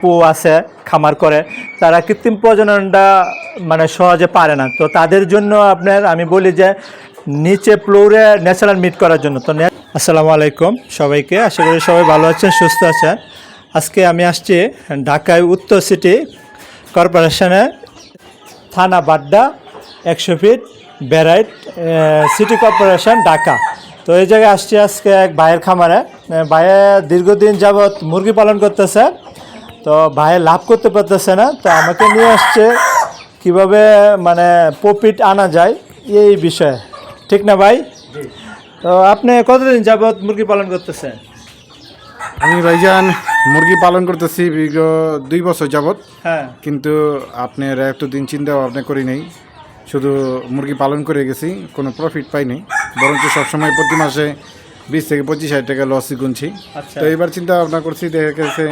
পু আছে খামার করে তারা কৃত্রিম প্রজননটা মানে সহজে পারে না। তো তাদের জন্য আপনার আমি বলি যে নিচে ফ্লোরে ন্যাচারাল মিট করার জন্য। তো আসসালামু আলাইকুম সবাইকে আশা করি সবাই ভালো আছেন সুস্থ আছেন। আজকে আমি আসছি ঢাকায় উত্তর সিটি কর্পোরেশনে থানা বাড্ডা একশো ফিট ব্যারাইট সিটি কর্পোরেশন ঢাকা। তো এই জায়গায় আসছি আজকে এক ভাইয়ের খামারে। আহ, ভাইয়ে দীর্ঘদিন যাবৎ মুরগি পালন করতেছে। তো ভাই লাভ করতে পারতেছে না তো আমাকে নিয়ে আসছে কীভাবে মানে প্রফিট আনা যায় এই বিষয়ে। ঠিক না ভাই? তো আপনি কতদিন যাবৎ মুরগি পালন করতেছেন? আমি ভাইজান মুরগি পালন করতেছি বিগত দুই বছর যাবত হ্যাঁ। কিন্তু আপনার এতদিন চিন্তা ভাবনা করি নাই। শুধু মুরগি পালন করে গেছি কোনো প্রফিট পাই নাই বরঞ্চ সবসময় প্রতি মাসে বিশ থেকে পঁচিশ হাজার টাকা লসই গুনছি। আচ্ছা। তো এবার চিন্তা ভাবনা করছি দেখা গেছে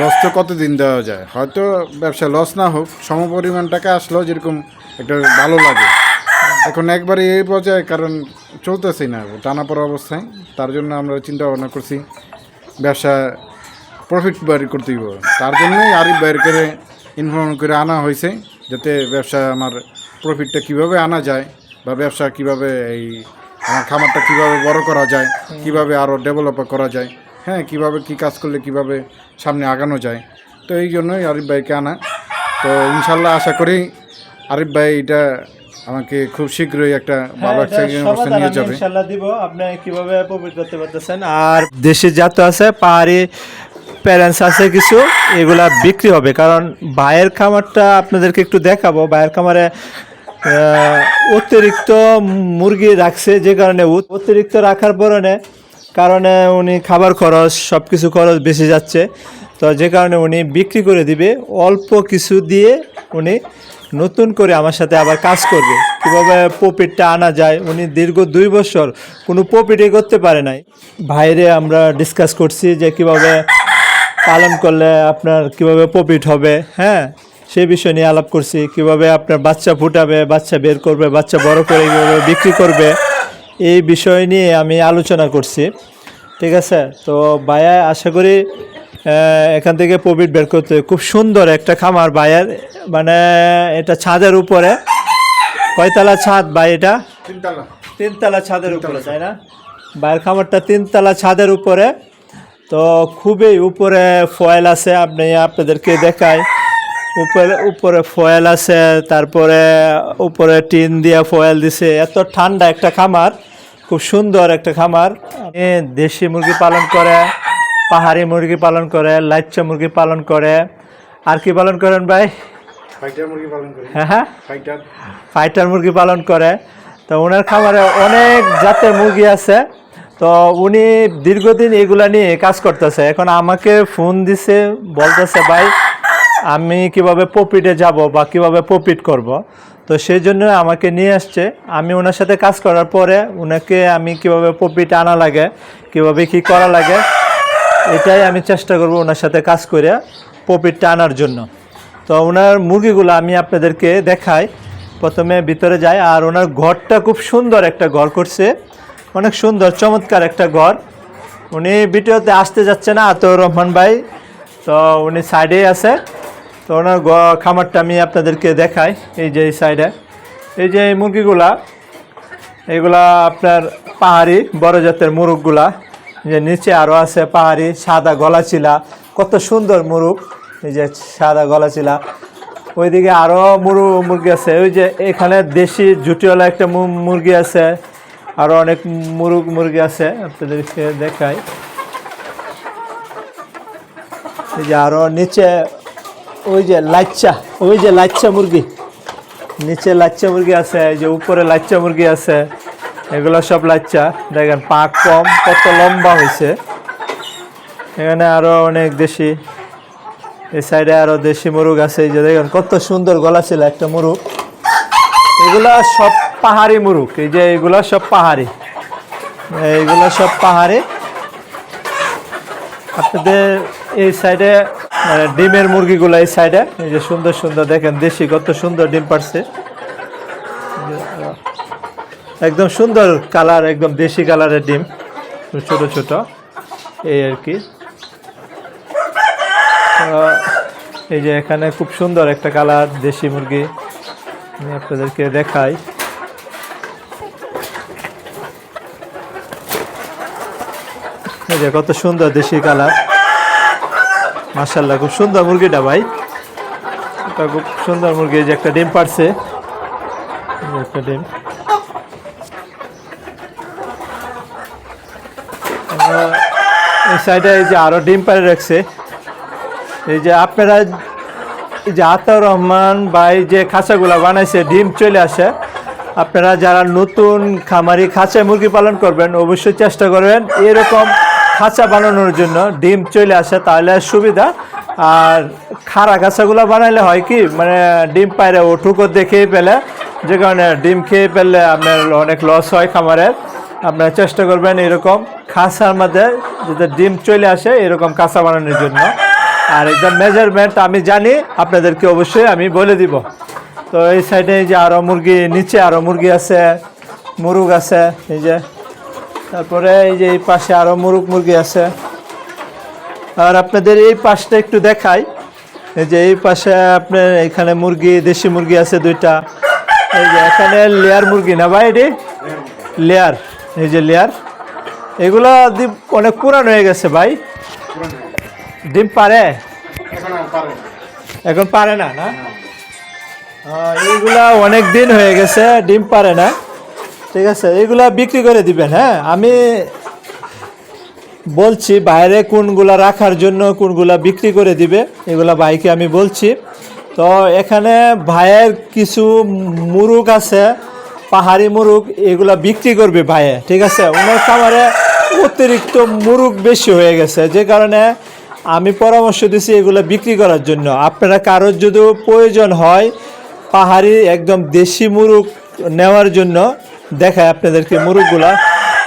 লস তো কতদিন দেওয়া যায়? হয়তো ব্যবসা লস না হোক সমপরিমাণ টাকা আসলেও যেরকম একটা ভালো লাগে। এখন একবারে এই পর্যায়ে, কারণ চলতেছে না টানা পড়া অবস্থায়। তার জন্য আমরা চিন্তা ভাবনা করছি, ব্যবসা প্রফিট বাইর করতে দিব তার জন্যই আরিফ বাইর করে ইনফর্ম করে আনা হয়েছে, যাতে ব্যবসা আমার প্রফিটটা কীভাবে আনা যায়, বা ব্যবসা কীভাবে এই, আমার খামারটা কীভাবে বড় করা যায়, কীভাবে আরও ডেভেলপ করা যায়। হ্যাঁ কীভাবে কি কাজ করলে কীভাবে সামনে আগানো যায়। তো এই জন্যই আরিফ ভাইকে আনা। তো ইনশাল্লাহ আশা করি আরিফ ভাই এটা আমাকে খুব শীঘ্রই একটা ভালো হ্যাঁ, একটা অবস্থা নিয়ে যাবে। দিব। আপনি কীভাবে প্রফিট করতে পারতেছেন? আর দেশি জাত আছে পাহাড়ি প্যারেন্টস আছে কিছু এগুলা বিক্রি হবে। কারণ ভাইয়ের খামারটা আপনাদেরকে একটু দেখাবো। ভাইয়ের খামারে অতিরিক্ত মুরগি রাখছে যে কারণে অতিরিক্ত রাখার কারণে কারণে উনি খাবার খরচ সব কিছু খরচ বেশি যাচ্ছে। তো যে কারণে উনি বিক্রি করে দিবে, অল্প কিছু দিয়ে উনি নতুন করে আমার সাথে আবার কাজ করবে। কীভাবে প্রফিটটা আনা যায়, উনি দীর্ঘ দুই বছর কোনো প্রফিটই করতে পারে নাই। বাইরে আমরা ডিসকাস করছি যে কীভাবে পালন করলে আপনার কীভাবে প্রফিট হবে হ্যাঁ? সেই বিষয় নিয়ে আলাপ করছি। কীভাবে আপনার বাচ্চা ফুটাবে, বাচ্চা বের করবে, বাচ্চা বড় করে কীভাবে বিক্রি করবে। এই বিষয় নিয়ে আমি আলোচনা করছি। ঠিক আছে? তো বায়া আশা করি এখান থেকে প্রফিট বের করতে খুব সুন্দর একটা খামার বায়ার মানে এটা ছাদের উপরে। কয়তলা ছাদ বা এটা? তিনতলা। ছাদের উপরে তাই না? বাইরের খামারটা তিনতলা ছাদের উপরে। তো খুবই উপরে ফয়েল আছে আপনি আপনাদেরকে দেখাই। উপরে উপরে ফয়েল আছে তারপরে উপরে টিন দিয়া ফয়েল দিছে। এত ঠান্ডা একটা খামার খুব সুন্দর একটা খামার। দেশি মুরগি পালন করে পাহাড়ি মুরগি পালন করে লাচ্চা মুরগি পালন করে। আর কি পালন করেন ভাই? হ্যাঁ হ্যাঁ? ফাইটার মুরগি পালন করে। তো ওনার খামারে অনেক জাতের মুরগি আছে। তো উনি দীর্ঘদিন এগুলা নিয়ে কাজ করতেছে। এখন আমাকে ফোন দিছে বলতেছে ভাই আমি কীভাবে প্রফিটে যাব বা কীভাবে প্রফিট করব? তো সেই জন্য আমাকে নিয়ে আসছে। আমি ওনার সাথে কাজ করার পরে ওনাকে আমি কীভাবে প্রফিট আনা লাগে, কীভাবে কি করা লাগে, এটাই আমি চেষ্টা করব ওনার সাথে কাজ করে প্রফিটটা আনার জন্য। তো ওনার মুরগিগুলো আমি আপনাদেরকে দেখাই। প্রথমে ভিতরে যাই, আর ওনার ঘরটা খুব সুন্দর একটা ঘর করছে। অনেক সুন্দর, চমৎকার একটা ঘর। উনি ভিডিওতে আসতে যাচ্ছে না আতর রহমান ভাই। তো উনি সাইডেই আছে। তো ওনার খামারটা আমি আপনাদেরকে দেখাই, এই যে এই সাইডে এই যে এই মুরগিগুলা, এগুলা আপনার পাহাড়ি, বড় জাতের মুরগগুলা। যে নিচে আরও আছে পাহাড়ি, সাদা গলা চিলা কত সুন্দর মুরগ। এই যে সাদা গলা চিলা ওইদিকে আরও মুরু মুরগি আছে। ওই যে এখানে দেশি জুটিওয়ালা একটা মুরগি আছে। আরও অনেক মুরগ মুরগি আছে, আপনাদেরকে দেখাই। এই যে আরও নিচে ওই যে লাচ্চা ওই যে লাচ্চা মুরগি। নিচে লাচ্চা মুরগি আছে, এই যে উপরে লাচ্চা মুরগি আছে, এগুলো সব লাচ্চা দেখেন, পাক কম, কত লম্বা হয়েছে। এখানে আরও অনেক দেশি এই সাইডে আরও দেশি মুরগ আছে, এই যে দেখেন, কত সুন্দর গলা ছিল একটা মুরগ। এগুলা সব পাহাড়ি মুরগ, এই যে এগুলা সব পাহাড়ি। এইগুলো সব পাহাড়ি। আপনাদের এই সাইডে মানে ডিমের মুরগিগুলো এই সাইডে এই যে সুন্দর সুন্দর দেখেন দেশি কত সুন্দর ডিম পারছে একদম সুন্দর কালার, একদম দেশি কালারের ডিম, ছোট ছোট। এই আর কি। এই যে এখানে খুব সুন্দর একটা কালার, দেশি মুরগি। আমি আপনাদেরকে দেখাই। এই যে কত সুন্দর দেশি কালার। মার্শাল্লাহ খুব সুন্দর মুরগিটা ভাই। এটা খুব সুন্দর মুরগি যে একটা ডিম পারছে। একটা ডিম। এই সাইডে এই যে আরও ডিম পারে রাখছে। এই যে আপনারা, এই যে আতাউর রহমান ভাই যে খাঁচাগুলো বানাইছে, ডিম চলে আসে। আপনারা যারা নতুন খামারি খাঁচায় মুরগি পালন করবেন, অবশ্যই চেষ্টা করবেন। এরকম খাঁচা বানানোর জন্য ডিম চলে আসে তাহলে সুবিধা। আর খাড়া খাঁচাগুলো বানাইলে হয় কি মানে ডিম পায়রে ও ঠুকো দেখেই পেলে যে কারণে ডিম খেয়ে ফেললে আপনার অনেক লস হয় খামারের আপনারা চেষ্টা করবেন এরকম খাঁচার মধ্যে যাতে ডিম চলে আসে এরকম কাঁচা বানানোর জন্য। আর একদম মেজারমেন্ট আমি জানি, আপনাদেরকে অবশ্যই আমি বলে দিব। তো এই সাইডে যে আরও মুরগি, নিচে আরও মুরগি আছে, মুরগ আছে, এই যে তারপরে এই যে এই পাশে আরও মুরগ মুরগি আছে। আর আপনাদের এই পাশটা একটু দেখাই। এই যে এই পাশে আপনার এখানে মুরগি, দেশি মুরগি আছে দুইটা। এই যে এখানে লেয়ার মুরগি না ভাই এটি? লেয়ার, এই যে লেয়ার। এগুলা অনেক পুরান হয়ে গেছে ভাই। ডিম পারে? এখন পারে না না? এইগুলা অনেক দিন হয়ে গেছে, ডিম পারে না। ঠিক আছে, এগুলা বিক্রি করে দিবেন হ্যাঁ? আমি বলছি বাইরে কোনগুলা রাখার জন্য কোনগুলা বিক্রি করে দিবে, এগুলা ভাইকে আমি বলছি। তো এখানে ভাইয়ের কিছু মুরুগ আছে, পাহাড়ি মুরুগ এগুলা বিক্রি করবে ভাইয়ে, ঠিক আছে? ওনার খামারে অতিরিক্ত মুরুগ বেশি হয়ে গেছে, যে কারণে আমি পরামর্শ দিছি এগুলো বিক্রি করার জন্য। আপনারা কারোর যদি প্রয়োজন হয়, পাহাড়ি একদম দেশি মুরুগ নেওয়ার জন্য দেখায় আপনাদেরকে মুরুগগুলা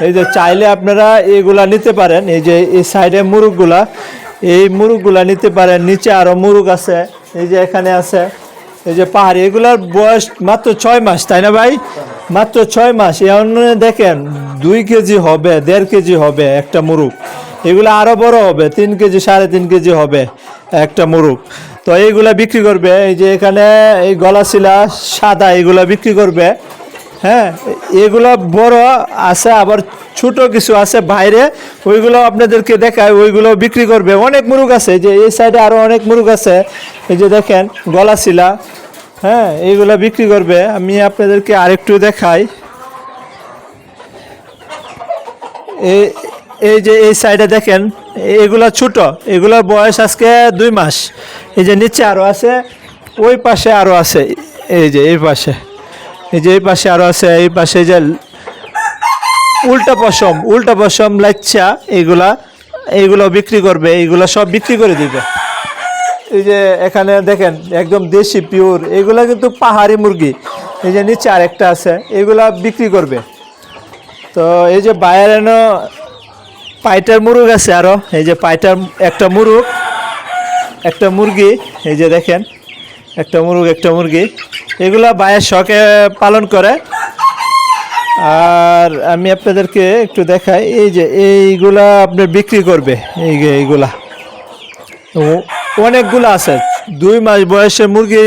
এই যে চাইলে আপনারা এগুলা নিতে পারেন, এই যে এই সাইডে মুরুগগুলা এই মুরুগগুলা নিতে পারেন, নিচে আরও মুরুগ আছে, এই যে এখানে আছে। এই যে পাহাড়ি, এগুলার বয়স মাত্র ছয় মাস, তাই না ভাই? মাত্র ছয় মাস। এমন দেখেন, দুই কেজি হবে, দেড় কেজি হবে একটা মুরুগ এগুলো আরও বড় হবে, তিন কেজি, সাড়ে তিন কেজি হবে একটা মুরুগ তো এইগুলা বিক্রি করবে, এই যে এখানে এই গলা শিলা, সাদা এগুলা বিক্রি করবে। হ্যাঁ এগুলো বড় আছে, আবার ছোট কিছু আছে বাইরে, ওইগুলো আপনাদেরকে দেখায় ওইগুলো বিক্রি করবে। অনেক মুরুগ আছে যে এই সাইডে আরও অনেক মুরুগ আছে, এই যে দেখেন গলা শিলা। হ্যাঁ এইগুলো বিক্রি করবে, আমি আপনাদেরকে আরেকটু দেখাই। এই এই যে এই সাইডে দেখেন এগুলো ছোট, এগুলোর বয়স আজকে দুই মাস। এই যে নিচে আরও আছে, ওই পাশে আরও আছে। এই যে, এই পাশে। এই যে, এই পাশে আরও আছে, এই পাশে যে উল্টা পশম উল্টা পশম লাচ্চা এইগুলা এইগুলো বিক্রি করবে এইগুলো সব বিক্রি করে দিবে। এই যে এখানে দেখেন, একদম দেশি পিওর এগুলা কিন্তু পাহাড়ি মুরগি। এই যে নিচে আরেকটা আছে, এগুলা বিক্রি করবে। তো এই যে বাইরে এনো পাইটার মুরগ আছে আরও। এই যে পাইটার একটা মুরগ একটা মুরগি এই যে দেখেন একটা মুরগ একটা মুরগি। এগুলা বায়ের শখে পালন করে। আর আমি আপনাদেরকে একটু দেখাই এই যে এইগুলা আপনি বিক্রি করবে এই যে এইগুলা। অনেকগুলো আছে দুই মাস বয়সে মুরগি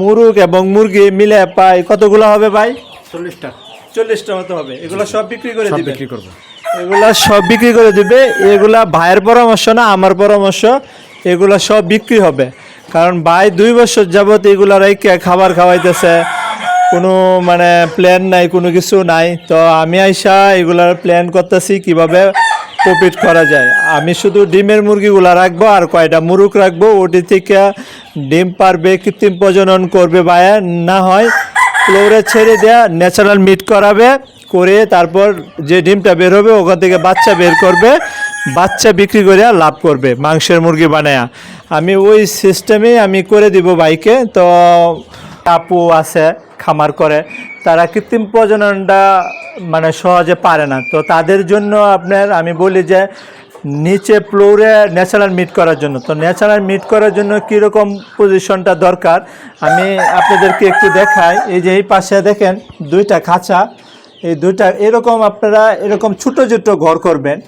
মুরগ এবং মুরগি মিলে পাই কতগুলো হবে ভাই? চল্লিশটা। চল্লিশটা মতো হবে। এগুলো সব বিক্রি করে বিক্রি করব। এগুলা সব বিক্রি করে দিবে। এগুলা ভাইয়ের পরামর্শ না, আমার পরামর্শ, এগুলা সব বিক্রি হবে। কারণ ভাই দুই বছর যাবত এগুলা রেখে খাবার খাওয়াইতেছে। কোনো মানে প্ল্যান নাই, কোনো কিছু নাই। তো আমি আইসা এগুলার প্ল্যান করতেছি কীভাবে প্রফিট করা যায়। আমি শুধু ডিমের মুরগিগুলা রাখব আর কয়টা মুরুগ রাখব, ওটি থেকে ডিম পারবে, কৃত্রিম প্রজনন করবে ভাইয়া। না হয় ফ্লোরে ছেড়ে দেয়া ন্যাচারাল মিট করাবে। করে তারপর যে ডিমটা বের হবে, ওখান থেকে বাচ্চা বের করবে, বাচ্চা বিক্রি করে লাভ করবে মাংসের মুরগি বানায়া। আমি ওই সিস্টেমে আমি করে দিব বাইকে। তো আপু আছে, খামার করে। তারা কৃত্রিম প্রজননটা মানে সহজে পারে না। তো তাদের জন্য আপনার আমি বলি যে, নিচে ফ্লোরে ন্যাচারাল মিট করার জন্য। তো ন্যাচারাল মিট করার জন্য কীরকম পজিশনটা দরকার? আমি আপনাদেরকে একটু দেখাই। এই যে এই পাশে দেখেন, দুইটা খাঁচা। এই দুইটা, এরকম আপনারা এরকম ছোটো ছোটো ঘর করবেন।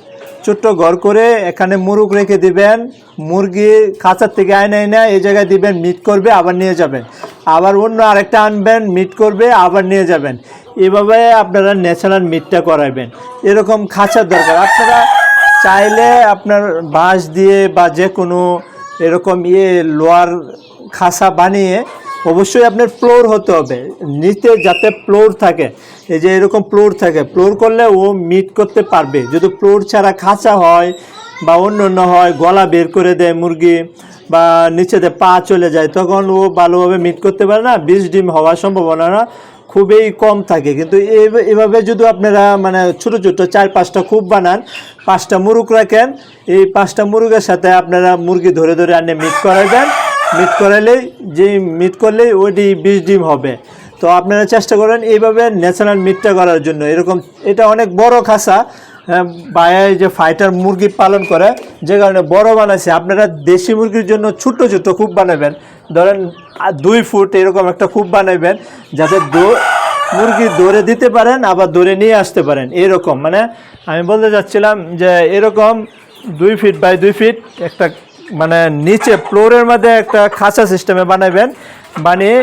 ছোট্ট ঘর করে এখানে মুরগ রেখে দিবেন, মুরগি খাঁচার থেকে আয়না আয়না এই জায়গায় দিবেন মিট করবে, আবার নিয়ে যাবেন। আবার অন্য আরেকটা আনবেন মিট করবে, আবার নিয়ে যাবেন। এভাবে আপনারা ন্যাচারাল মিটটা করাবেন এরকম খাঁচার দরকার। আপনারা চাইলে আপনার বাঁশ দিয়ে বা যে কোনো এরকম ইয়ে লোয়ার খাসা বানিয়ে অবশ্যই আপনার ফ্লোর হতে হবে। নিচে যাতে ফ্লোর থাকে, এই যে এরকম ফ্লোর থাকে ফ্লোর করলে ও মিট করতে পারবে। যদি ফ্লোর ছাড়া খাঁচা হয় বা অন্য অন্য হয়, গলা বের করে দেয় মুরগি বা নিচেতে পা চলে যায়, তখন ও ভালোভাবে মিট করতে পারে না। বিষ ডিম হওয়ার সম্ভাবনা না, খুবই কম থাকে। কিন্তু এভ- এভাবে যদি আপনারা মানে ছোটো ছোটো চার পাঁচটা খুব বানান, পাঁচটা মুরগ রাখেন, এই পাঁচটা মুরগের সাথে আপনারা মুরগি ধরে ধরে আনে মিট করাবেন। মিট করালেই, যেই মিট করলেই ওইটি বিষ ডিম হবে। তো আপনারা চেষ্টা করেন এইভাবে ন্যাচারাল মিটটা করার জন্য। এরকম, এটা অনেক বড় খাসা। বায়ায় যে ফাইটার মুরগি পালন করে, যে কারণে বড় বানাইছে। আপনারা দেশি মুরগির জন্য ছোট্ট ছোট্ট খুব বানাবেন। ধরেন দুই ফুট এরকম একটা খুব বানাবেন যাতে মুরগি দৌড়ে দিতে পারেন, আবার দৌড়ে নিয়ে আসতে পারেন। এরকম মানে আমি বলতে চাচ্ছিলাম যে এরকম দুই ফিট বাই দুই ফিট একটা মানে নিচে ফ্লোরের মধ্যে একটা খাঁচা সিস্টেমে বানাবেন বানিয়ে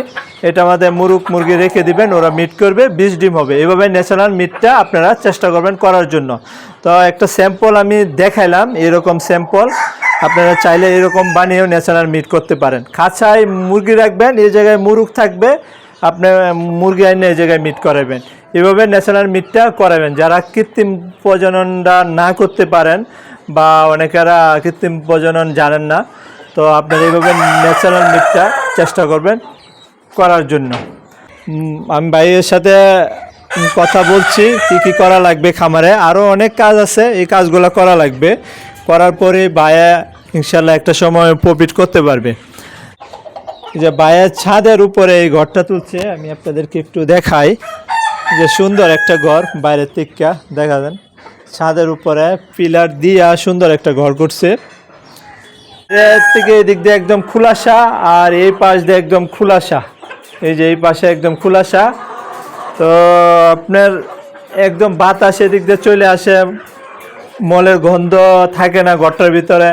এটা আমাদের মুরগ মুরগি রেখে দিবেন, ওরা মিট করবে বিষ ডিম হবে। এভাবে ন্যাচারাল মিটটা আপনারা চেষ্টা করবেন করার জন্য। তো একটা স্যাম্পল আমি দেখাইলাম, এরকম স্যাম্পল আপনারা চাইলে এরকম বানিয়েও ন্যাচারাল মিট করতে পারেন। খাঁচায় মুরগি রাখবেন, এই জায়গায় মুরগ থাকবে, আপনি মুরগি আইনে এই জায়গায় মিট করাবেন এভাবে ন্যাচারাল মিটটা করাবেন যারা কৃত্রিম প্রজননটা না করতে পারেন বা অনেকেরা কৃত্রিম প্রজনন জানেন না, তো আপনারা এইভাবে ন্যাচারাল মিটটা চেষ্টা করবেন করার জন্য। আমি ভাইয়ের সাথে কথা বলছি, কি কি করা লাগবে খামারে। আরও অনেক কাজ আছে, এই কাজগুলো করা লাগবে। করার পরে ভাইয়া ইনশাল্লাহ একটা সময় প্রফিট করতে পারবে। যে বায়ের ছাদের উপরে এই ঘরটা তুলছে, আমি আপনাদেরকে একটু দেখাই। যে সুন্দর একটা ঘর, বাইরের থেকে দেখা যান। ছাদের উপরে পিলার দিয়া সুন্দর একটা ঘর করছে। এর থেকে এদিক দিয়ে একদম খুলাসা আর এই পাশ দিয়ে একদম খুলাসা। এই যে এই পাশে একদম খুলাসা। তো আপনার একদম বাতাস এদিক দিয়ে চলে আসে। মলের গন্ধ থাকে না ঘরটার ভিতরে।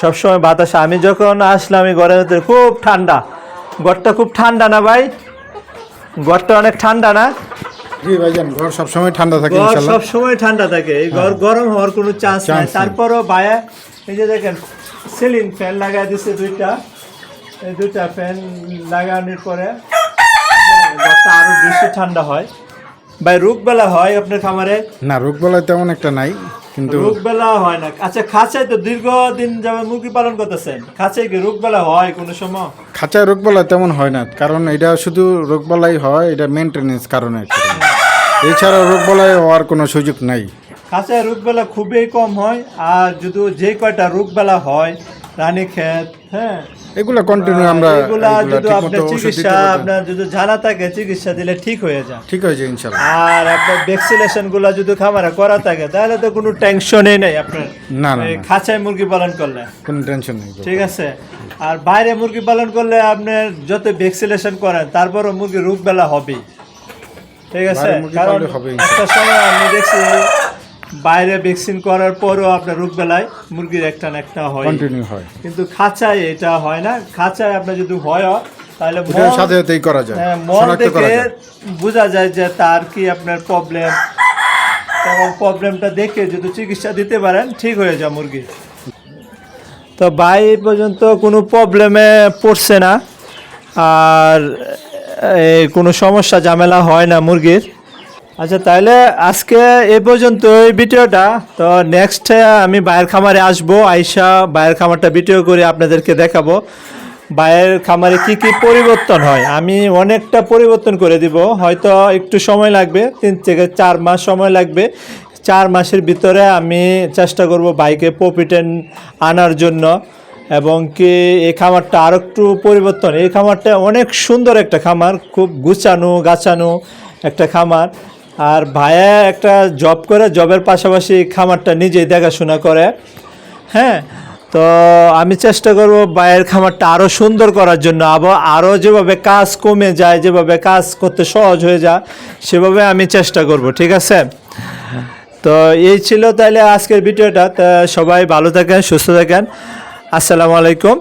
সবসময় বাতাস। আমি যখন আসলাম আমি ঘরের ভিতরে, খুব ঠান্ডা। ঘরটা খুব ঠান্ডা না ভাই? ঘরটা অনেক ঠান্ডা না? জি ভাইজান ঘর সবসময় ঠান্ডা থাকে ঘর সব সময় ঠান্ডা থাকে। এই ঘর গরম হওয়ার কোনো চান্স নাই। তারপরও বায়া এই যে দেখেন সিলিং ফ্যান লাগাই দিছে দুইটা। এই দুইটা ফ্যান লাগানোর পরে ঘরটা আরও বেশি ঠান্ডা হয়। ভাই রোগবেলা হয় আপনার খামারে? না রোগ বলায় তেমন একটা নাই কিন্তু রোগবেলা হয় না। আচ্ছা খাঁচায় তো দীর্ঘদিন যাবে মুরগি পালন করতেছেন। খাঁচায় কি রোগবেলা হয় কোনো সময়? খাঁচায় রোগ বলায় তেমন হয় না কারণ এটা শুধু রোগ বলাই হয় এটা মেনটেনেন্স কারণে। এছাড়া রোগ বলায় হওয়ার কোনো সুযোগ নাই। খাঁচায় রোগবেলা খুবই কম হয় আর যদি যে কয়টা রোগবেলা হয় রানী ক্ষেত হ্যাঁ? এগুলো কন্টিনিউ আমরা এগুলা যদি আপনার চিকিৎসা। আপনার যদি জানা থাকে চিকিৎসা দিলে ঠিক হয়ে যায়। ঠিক হয়েছে ইনশাল্লাহ আর আপনার ভ্যাকসিনেশনগুলা যদি খামারে করা থাকে তাহলে তো কোনো টেনশনই নেই আপনার। না না খাঁচায় মুরগি পালন করলে। কোনো টেনশন নেই। ঠিক আছে? আর বাইরে মুরগি পালন করলে আপনার যত ভ্যাকসিনেশন করেন তারপরও মুরগি রোগ বেলা হবেই। ঠিক আছে? কারণ একটা সময় আমি দেখছি বাইরে ভ্যাকসিন করার পরও আপনার রোগ বেলায় মুরগির একটা না একটা হয়। কন্টিনিউ হয়। কিন্তু খাঁচায় এটা হয় না। খাঁচায় আপনার যদি হয় তাহলে সাথে সাথেই করা যায়। হ্যাঁ, দেখে যায়। বোঝা যায় যে তার কি আপনার প্রবলেম এবং প্রবলেমটা দেখে যদি চিকিৎসা দিতে পারেন ঠিক হয়ে যায় মুরগি। তো ভাই এই পর্যন্ত কোনো প্রবলেমে পড়ছে না। আর কোনো সমস্যা, ঝামেলা হয় না মুরগির। আচ্ছা তাহলে আজকে এ পর্যন্ত এই ভিডিওটা। তো নেক্সট আমি বাইরের খামারে আসব, আইসা বাইরের খামারটা ভিডিও করে আপনাদেরকে দেখাবো। বাইরের খামারে কি কি পরিবর্তন হয়? আমি অনেকটা পরিবর্তন করে দিব। হয়তো একটু সময় লাগবে, তিন থেকে চার মাস সময় লাগবে। চার মাসের ভিতরে আমি চেষ্টা করব বাইকে প্রফিটে আনার জন্য। এবং কি এই খামারটা আরও একটু পরিবর্তন। এই খামারটা অনেক সুন্দর একটা খামার, খুব গুছানো, গাছানো একটা খামার। আর ভাইয়া একটা জব করে জবের পাশাপাশি খামারটা নিজেই দেখাশোনা করে। হ্যাঁ তো আমি চেষ্টা করব বাইরের খামারটা আরও সুন্দর করার জন্য। আবার আরও যেভাবে কাজ কমে যায়, যেভাবে কাজ করতে সহজ হয়ে যায়, সেভাবে আমি চেষ্টা করব, ঠিক আছে? তো এই ছিল তাহলে আজকের ভিডিওটা। সবাই ভালো থাকেন, সুস্থ থাকেন। আসসালামু আলাইকুম।